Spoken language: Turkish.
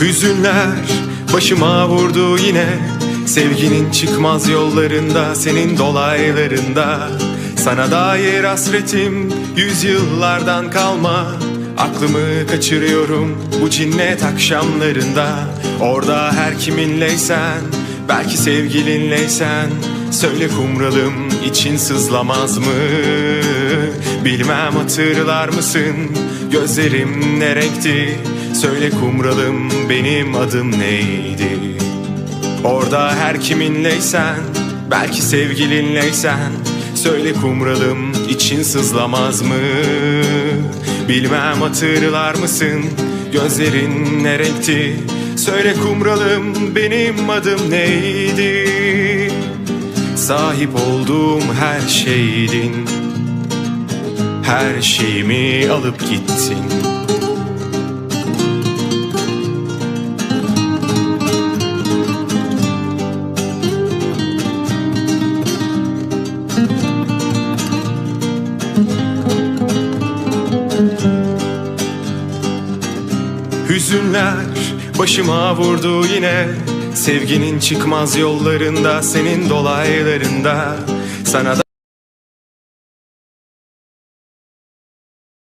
Hüzünler başıma vurdu yine Sevginin çıkmaz yollarında Senin dolaylarında Sana dair hasretim Yüzyıllardan kalma Aklımı kaçırıyorum Bu cinnet akşamlarında Orada her kiminleysen Belki sevgilinleysen Söyle kumralım için sızlamaz mı? Bilmem hatırlar mısın? Gözlerim ne renkti? Söyle kumralım benim adım neydi? Orada her kiminleysen Belki sevgilinleysen Söyle kumralım için sızlamaz mı? Bilmem hatırlar mısın? Gözlerin ne renkti? Söyle kumralım benim adım neydi? Sahip olduğum her şeydin Her şeyimi alıp gittin Hüzünler başıma vurdu yine. Sevginin çıkmaz yollarında Senin dolaylarında. Sana da